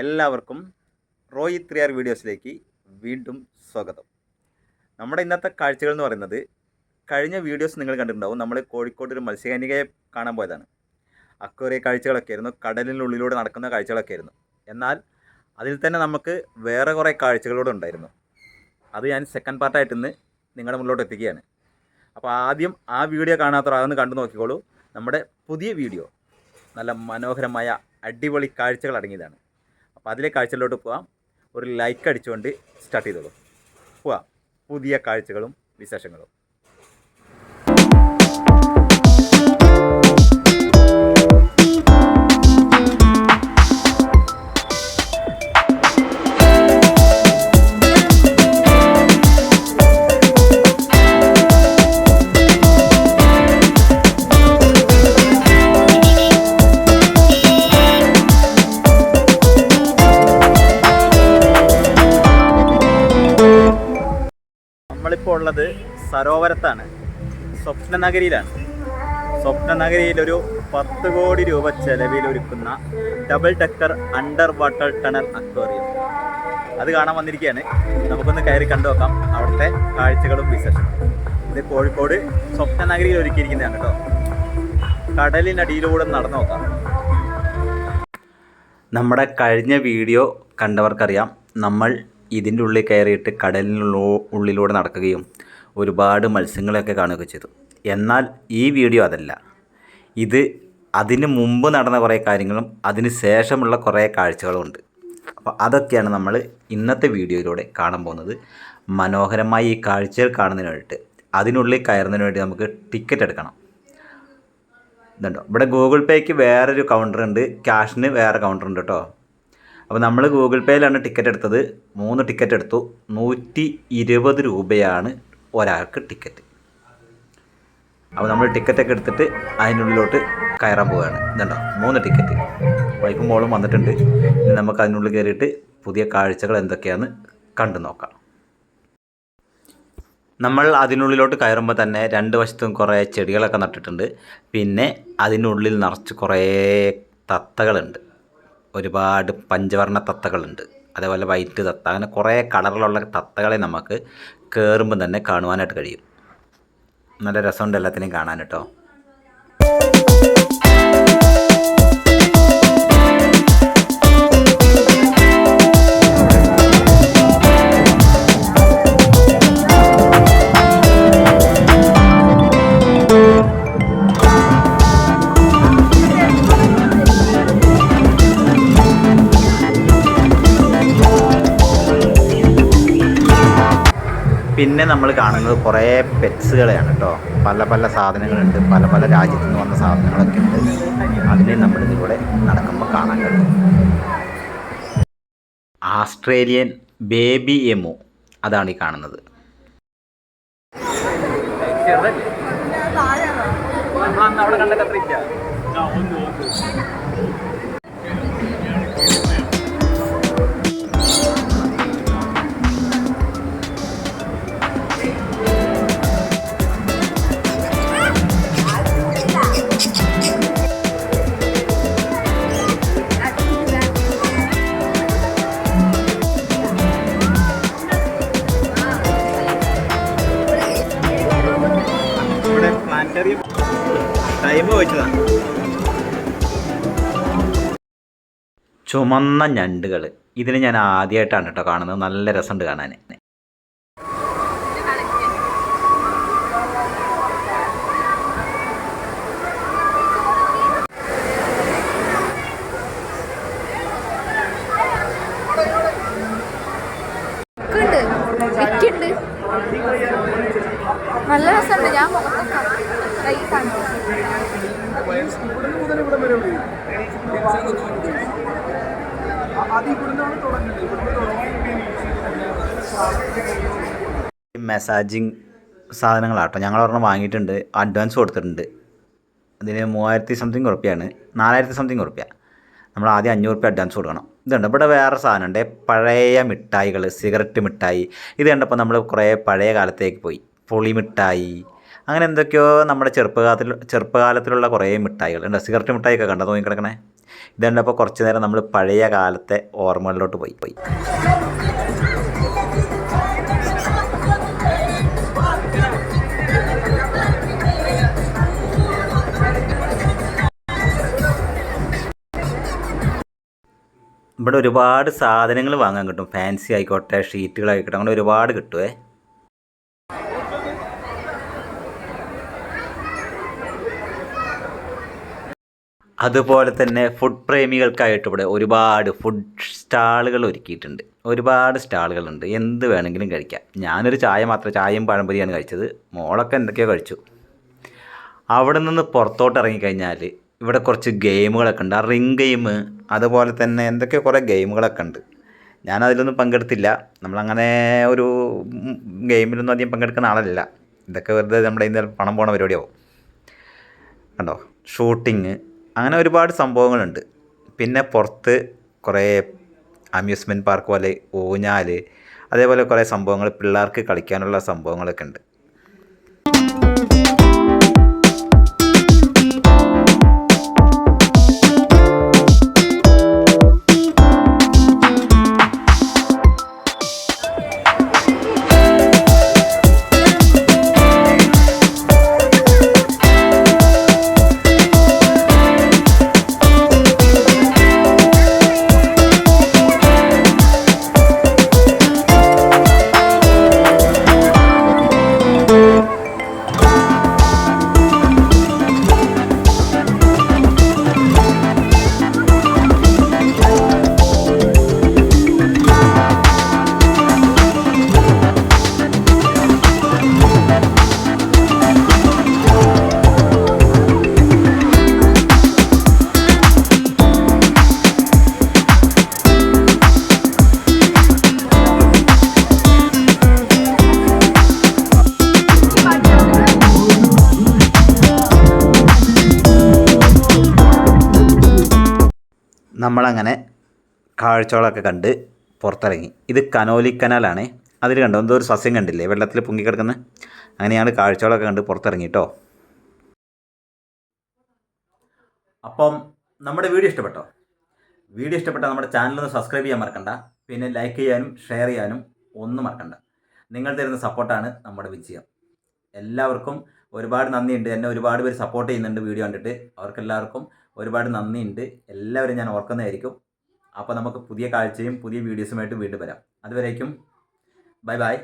എല്ലാവർക്കും റോയി ത്രിയാർ വീഡിയോസിലേക്ക് വീണ്ടും സ്വാഗതം. നമ്മുടെ ഇന്നത്തെ കാഴ്ചകൾ എന്ന് പറയുന്നത് കഴിഞ്ഞ വീഡിയോസ് നിങ്ങൾ കണ്ടിട്ടുണ്ടാവും. നമ്മൾ കോഴിക്കോട് ഒരു മത്സ്യകന്യകയെ കാണാൻ പോയതാണ്. അക്വേറിയ കാഴ്ചകളൊക്കെ ആയിരുന്നു. കടലിനുള്ളിലൂടെ നടക്കുന്ന കാഴ്ചകളൊക്കെ ആയിരുന്നു. എന്നാൽ അതിൽ തന്നെ നമുക്ക് വേറെ കുറേ കാഴ്ചകളൂടെ ഉണ്ടായിരുന്നു. അത് ഞാൻ സെക്കൻഡ് പാർട്ടായിട്ട് ഇന്ന് നിങ്ങളുടെ മുന്നിലോട്ട് എത്തിക്കുകയാണ്. അപ്പോൾ ആദ്യം ആ വീഡിയോ കാണാത്തവർ അതൊന്ന് കണ്ടു നോക്കിക്കോളൂ. നമ്മുടെ പുതിയ വീഡിയോ നല്ല മനോഹരമായ അടിപൊളി കാഴ്ചകൾ അടങ്ങിയതാണ്. അപ്പോൾ അതിലെ കാഴ്ചകളിലോട്ട് പോവാം. ഒരു ലൈക്ക് അടിച്ചുകൊണ്ട് സ്റ്റാർട്ട് ചെയ്തോളൂ. പോവാം. പുതിയ കാഴ്ചകളും വിശേഷങ്ങളും. നമ്മളിപ്പോൾ ഉള്ളത് സരോവരത്താണ്. സ്വപ്നനഗരിയിലാണ്. സ്വപ്നനഗരിയിൽ ഒരു പത്ത് കോടി രൂപ ചെലവിൽ ഒരുക്കുന്ന double decker under water tunnel aquarium അത് കാണാൻ വന്നിരിക്കുകയാണ് നമുക്കൊന്ന് കയറി കണ്ടു നോക്കാം. അവിടുത്തെ കാഴ്ചകളും വിശേഷങ്ങളും. ഇത് കോഴിക്കോട് സ്വപ്നനഗരിയിൽ ഒരുക്കിയിരിക്കുന്നതാണ് കേട്ടോ. കടലിനടിയിലൂടെ നടന്നു നോക്കാം. നമ്മുടെ കഴിഞ്ഞ വീഡിയോ കണ്ടവർക്കറിയാം. നമ്മൾ ഇതിന്റെ ഉള്ളിൽ കയറിയിട്ട് കടലിനുള്ള ഉള്ളിലൂടെ നടക്കുകയും ഒരുപാട് മത്സ്യങ്ങളെയൊക്കെ കാണുകയൊക്കെ ചെയ്തു. എന്നാൽ ഈ വീഡിയോ അതല്ല. ഇത് അതിന് മുമ്പ് നടന്ന കുറേ കാര്യങ്ങളും അതിന് ശേഷമുള്ള കുറേ കാഴ്ചകളും ഉണ്ട് അപ്പോൾ അതൊക്കെയാണ് നമ്മൾ ഇന്നത്തെ വീഡിയോയിലൂടെ കാണാൻ പോകുന്നത്. മനോഹരമായി ഈ കാഴ്ചകൾ കാണുന്നതിന് വേണ്ടിയിട്ട് അതിനുള്ളിൽ കയറുന്നതിന് വേണ്ടി നമുക്ക് ടിക്കറ്റ് എടുക്കണം. ഇതുണ്ടോ? ഇവിടെ ഗൂഗിൾ പേക്ക് വേറൊരു കൗണ്ടർ ഉണ്ട്. ക്യാഷിന് വേറെ കൗണ്ടർ ഉണ്ട് കേട്ടോ. അപ്പോൾ നമ്മൾ ഗൂഗിൾ പേയിലാണ് ടിക്കറ്റ് എടുത്തത്. മൂന്ന് ടിക്കറ്റ് എടുത്തു. നൂറ്റി ഇരുപത് രൂപയാണ് ഒരാൾക്ക് ടിക്കറ്റ് അപ്പോൾ നമ്മൾ ടിക്കറ്റൊക്കെ എടുത്തിട്ട് അതിനുള്ളിലോട്ട് കയറാൻ പോവുകയാണ്. ഇതുണ്ടോ? മൂന്ന് ടിക്കറ്റ് വൈഫും മോളും വന്നിട്ടുണ്ട്. ഇനി നമുക്ക് അതിനുള്ളിൽ കയറിയിട്ട് പുതിയ കാഴ്ചകൾ എന്തൊക്കെയാണെന്ന് കണ്ടു നോക്കാം. നമ്മൾ അതിനുള്ളിലോട്ട് കയറുമ്പോൾ തന്നെ രണ്ട് വശത്തും കുറേ ചെടികളൊക്കെ നട്ടിട്ടുണ്ട്. പിന്നെ അതിനുള്ളിൽ നിറച്ച് കുറേ തത്തകളുണ്ട്. ഒരുപാട് പഞ്ചവർണ തത്തകളുണ്ട്. അതേപോലെ വൈറ്റ് തത്ത. അങ്ങനെ കുറേ കളറിലുള്ള തത്തകളെ നമുക്ക് കയറുമ്പോൾ തന്നെ കാണുവാനായിട്ട് കഴിയും. നല്ല രസമുണ്ട് എല്ലാത്തിനെയും കാണാൻ കേട്ടോ. പിന്നെ നമ്മൾ കാണുന്നത് കുറേ പെറ്റ്സുകളെയാണ് കേട്ടോ. പല പല സാധനങ്ങളുണ്ട്. പല പല രാജ്യത്തു നിന്ന് വന്ന സാധനങ്ങളൊക്കെ ഉണ്ട്. അതിനെ നമ്മൾ ഇതിലൂടെ നടക്കുമ്പോൾ കാണാൻ കഴിയും. ആസ്ട്രേലിയൻ ബേബി എമു അതാണ് ഈ കാണുന്നത്. ചുമന്ന ഞണ്ടുകൾ ഇതിന് ഞാൻ ആദ്യമായിട്ടാണ് കേട്ടോ കാണുന്നത്. നല്ല രസമുണ്ട് കാണാൻ നല്ല രസമുണ്ട്. ഞാൻ മെസ്സാജിങ് സാധനങ്ങളാട്ടോ. ഞങ്ങൾ ഒരെണ്ണം വാങ്ങിയിട്ടുണ്ട്. അഡ്വാൻസ് കൊടുത്തിട്ടുണ്ട്. അതിന് മൂവായിരത്തി സംതിങ് ഉറപ്പിയാണ്. നാലായിരത്തി സംതിങ് ഉറപ്പിയ. നമ്മൾ ആദ്യം അഞ്ഞൂറ് റുപ്യ അഡ്വാൻസ് കൊടുക്കണം. ഇതുണ്ട് ഇവിടെ വേറെ സാധനമുണ്ട്. പഴയ മിഠായികൾ സിഗരറ്റ് മിഠായി. ഇത് കണ്ടപ്പോൾ നമ്മൾ കുറേ പഴയ കാലത്തേക്ക് പോയി. പുളി മിഠായി. അങ്ങനെ എന്തൊക്കെയോ നമ്മുടെ ചെറുപ്പകാലത്തിൽ ചെറുപ്പകാലത്തിലുള്ള കുറേ മിഠായികൾ. ഉണ്ട് സിഗരറ്റ് മിഠായിയൊക്കെ കണ്ടോ? നോക്കി കിടക്കണേ ഇത് കണ്ടപ്പോൾ കുറച്ച് നേരം നമ്മൾ പഴയ കാലത്തെ ഓർമ്മകളിലോട്ട് പോയി. പോയി. ഇവിടെ ഒരുപാട് സാധനങ്ങൾ വാങ്ങാൻ കിട്ടും. ഫാൻസി ആയിക്കോട്ടെ ഷീറ്റുകളായിക്കോട്ടെ അങ്ങനെ ഒരുപാട് കിട്ടുമേ അതുപോലെ തന്നെ ഫുഡ് പ്രേമികൾക്കായിട്ട് ഇവിടെ ഒരുപാട് ഫുഡ് സ്റ്റാളുകൾ ഒരുക്കിയിട്ടുണ്ട്. ഒരുപാട് സ്റ്റാളുകളുണ്ട്. എന്ത് വേണമെങ്കിലും കഴിക്കാം. ഞാനൊരു ചായ മാത്രം ചായയും പഴംപൊരിയാണ് കഴിച്ചത്. മോളൊക്കെ എന്തൊക്കെയോ കഴിച്ചു. അവിടെ നിന്ന് പുറത്തോട്ട് ഇറങ്ങിക്കഴിഞ്ഞാൽ ഇവിടെ കുറച്ച് ഗെയിമുകളൊക്കെ ഉണ്ട്. ആ റിംഗ് ഗെയിം അതുപോലെ തന്നെ എന്തൊക്കെയോ കുറേ ഗെയിമുകളൊക്കെ ഉണ്ട്. ഞാനതിലൊന്നും പങ്കെടുത്തില്ല. നമ്മളങ്ങനെ ഒരു ഗെയിമിലൊന്നും അധികം പങ്കെടുക്കുന്ന ആളല്ല. ഇതൊക്കെ വെറുതെ നമ്മുടെ ഇതിൽ പണം പോണ പരിപാടിയാവും. കണ്ടോ? ഷൂട്ടിങ് അങ്ങനെ ഒരുപാട് സംഭവങ്ങളുണ്ട്. പിന്നെ പുറത്ത് കുറേ അമ്യൂസ്മെന്റ് പാർക്ക് പോലെ ഊഞ്ഞാൽ അതേപോലെ കുറേ സംഭവങ്ങൾ പിള്ളേർക്ക് കളിക്കാനുള്ള സംഭവങ്ങളൊക്കെ ഉണ്ട്. നമ്മളങ്ങനെ കാഴ്ചകളൊക്കെ കണ്ട് പുറത്തിറങ്ങി. ഇത് കനോലി കനാലാണ്. അതിൽ കണ്ടു? എന്തോ ഒരു സസ്യം കണ്ടില്ലേ? വെള്ളത്തിൽ പൊങ്ങിക്കിടക്കുന്ന അങ്ങനെയാണ് കാഴ്ചകളൊക്കെ കണ്ട് പുറത്തിറങ്ങി കേട്ടോ അപ്പം നമ്മുടെ വീഡിയോ ഇഷ്ടപ്പെട്ടോ? വീഡിയോ ഇഷ്ടപ്പെട്ടാൽ നമ്മുടെ ചാനൽ ഒന്ന് സബ്സ്ക്രൈബ് ചെയ്യാൻ മറക്കണ്ട. പിന്നെ ലൈക്ക് ചെയ്യാനും ഷെയർ ചെയ്യാനും ഒന്നും മറക്കണ്ട. നിങ്ങൾ തരുന്ന സപ്പോർട്ടാണ് നമ്മുടെ വിജയം. എല്ലാവർക്കും ഒരുപാട് നന്ദിയുണ്ട്. എന്നെ ഒരുപാട് പേര് സപ്പോർട്ട് ചെയ്യുന്നുണ്ട് വീഡിയോ കണ്ടിട്ട്. അവർക്കെല്ലാവർക്കും ഒരുപാട് നന്ദിയുണ്ട്. എല്ലാവരും ഞാൻ ഓർക്കുന്നതായിരിക്കും. അപ്പോൾ നമുക്ക് പുതിയ കാഴ്ചയും പുതിയ വീഡിയോസുമായിട്ട് വീണ്ടും വരാം. അതുവരേക്കും ബൈ ബൈ.